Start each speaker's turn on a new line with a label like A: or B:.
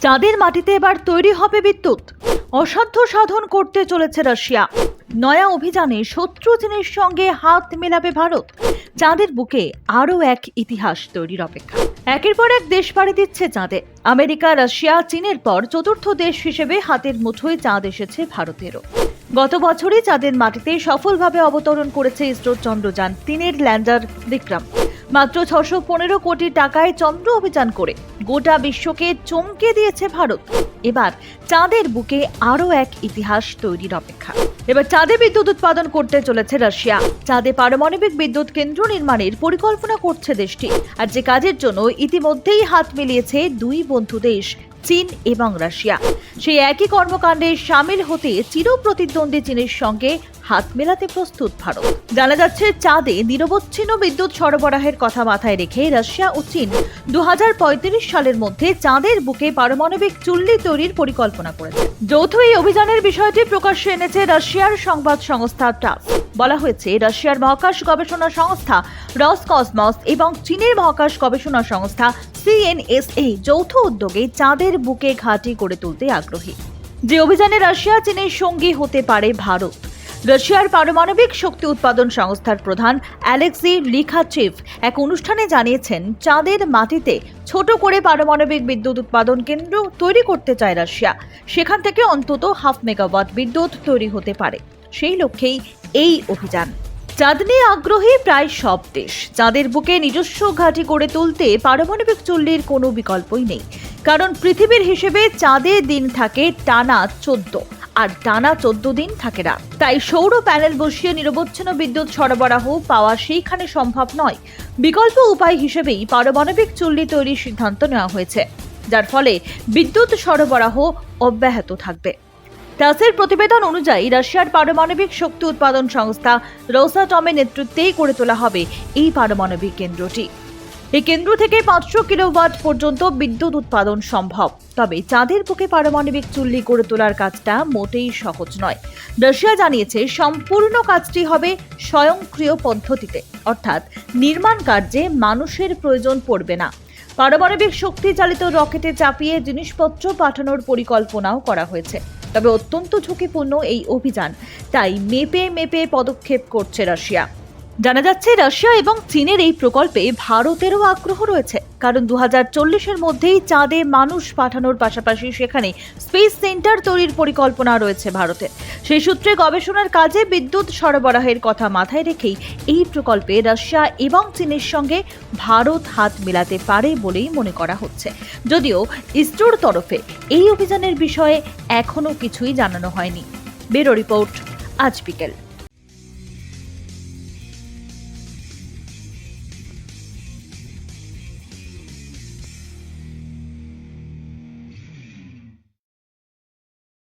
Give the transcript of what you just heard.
A: চাঁদের মাটিতে এবার তৈরি হবে বিদ্যুৎ। অসাধ্য সাধন করতে চলেছে রাশিয়া। নয়া অভিযানে শত্রু চীনের সঙ্গে হাত মেলাবে ভারত। চাঁদের বুকে আরও এক ইতিহাস তৈরির অপেক্ষা। একের পর এক দেশ পাড়ি দিচ্ছে চাঁদে। আমেরিকা, রাশিয়া, চীনের পর চতুর্থ দেশ হিসেবে হাতের মুঠোয় চাঁদ এসেছে ভারতেরও। গত বছরই চাঁদের মাটিতে সফলভাবে অবতরণ করেছে ইসরোর চন্দ্রযান তিনের ল্যান্ডার বিক্রম। মাত্র ছশো পনেরো কোটি টাকায় চন্দ্র অভিযান করে গোটা বিশ্বকে চমকে দিয়েছে ভারত। এবার চাঁদের বুকে আরও এক ইতিহাস তৈরির অপেক্ষা। এবার চাঁদে বিদ্যুৎ উৎপাদন করতে চলেছে রাশিয়া। চাঁদে পারমাণবিক বিদ্যুৎ কেন্দ্র নির্মাণের পরিকল্পনা করছে দেশটি। আর যে কাজের জন্য ইতিমধ্যেই হাত মিলিয়েছে দুই বন্ধু দেশ চীন এবং রাশিয়া। সেই একই কর্মকাণ্ডে সামিল হতে চিরপ্রতিদ্বন্দ্বী চীনের সঙ্গে হাত মেলাতে প্রস্তুত ভারত। জানা যাচ্ছে, চাঁদে নিরবচ্ছিন্ন বিদ্যুৎ সরবরাহের কথা মাথায় রেখে রাশিয়া ও চীন দু হাজার পঁয়ত্রিশ সালের মধ্যে চাঁদের বুকে পারমাণবিক চুল্লি তৈরির পরিকল্পনা করেছে। যৌথ এই অভিযানের বিষয়টি প্রকাশ্যে এনেছে রাশিয়ার সংবাদ সংস্থা টাস বলা হয়েছে, রাশিয়ার মহাকাশ গবেষণা সংস্থা রসকসমস এবং চীনের মহাকাশ গবেষণা সংস্থা সিএনএসএ যৌথ উদ্যোগে চাঁদের বুকে ঘাঁটি করে তুলতে আগ্রহী। যে অভিযানে রাশিয়া চীনের সঙ্গী হতে পারে ভারত। রাশিয়ার পারমাণবিক শক্তি উৎপাদন সংস্থার প্রধান অ্যালেক্সি লিখাচেভ এক অনুষ্ঠানে জানিয়েছেন, চাঁদের মাটিতে ছোট করে পারমাণবিক বিদ্যুৎ উৎপাদন কেন্দ্র তৈরি করতে চায় রাশিয়া। সেখান থেকে অন্তত হাফ মেগাওয়াট বিদ্যুৎ তৈরি হতে পারে। সেই লক্ষ্যেই এই অভিযান। চাঁদ নিয়ে আগ্রহী প্রায় সব দেশ। চাঁদের বুকে নিজস্ব ঘাঁটি করে তুলতে পারমাণবিক চুল্লির কোনো বিকল্পই নেই। কারণ পৃথিবীর হিসেবে চাঁদে দিন থাকে টানা চোদ্দ। আর টানা চোদ্দ দিন থাকে রাত। তাই সৌর প্যানেল বসিয়ে নিরবচ্ছিন্ন বিদ্যুৎ সরবরাহ পাওয়া সেইখানে সম্ভব নয়। বিকল্প উপায় হিসেবেই পারমাণবিক চুল্লি তৈরির সিদ্ধান্ত নেওয়া হয়েছে। যার ফলে বিদ্যুৎ সরবরাহ অব্যাহত থাকবে। টাসের প্রতিবেদন অনুযায়ী, রাশিয়ার পারমাণবিক শক্তি উৎপাদন সংস্থা রোসাটমের নেতৃত্বেই গড়ে তোলা হবে এই পারমাণবিক কেন্দ্রটি। এই কেন্দ্র থেকে পাঁচশো কিলোওয়াট পর্যন্ত বিদ্যুৎ উৎপাদন সম্ভব। তবে চাঁদের বুকে পারমাণবিক চুল্লি গড়ে তোলার কাজটা মোটেই সহজ নয়। রাশিয়া জানিয়েছে, সম্পূর্ণ কাজটি হবে স্বয়ংক্রিয় পদ্ধতিতে। অর্থাৎ নির্মাণ কার্যে মানুষের প্রয়োজন পড়বে না। পারমাণবিক শক্তি চালিত রকেটে চাপিয়ে জিনিসপত্র পাঠানোর পরিকল্পনাও করা হয়েছে। তবে অত্যন্ত ঝুঁকিপূর্ণ এই অভিযান। তাই মেপে মেপে পদক্ষেপ করছে রাশিয়া। জানা যাচ্ছে, রাশিয়া এবং চীনের এই প্রকল্পে ভারতেরও আগ্রহ রয়েছে। কারণ দু হাজার মধ্যেই চাঁদে মানুষ পাঠানোর পাশাপাশি সেখানে স্পেস সেন্টার তৈরির পরিকল্পনা রয়েছে ভারতের সেই সূত্রে গবেষণার কাজে বিদ্যুৎ সরবরাহের কথা মাথায় রেখেই এই প্রকল্পে রাশিয়া এবং চীনের সঙ্গে ভারত হাত মেলাতে পারে বলেই মনে করা হচ্ছে। যদিও ইসরোর তরফে এই অভিযানের বিষয়ে এখনও কিছুই জানানো হয়নি। ব্যুরো রিপোর্ট, আজ বিকেল।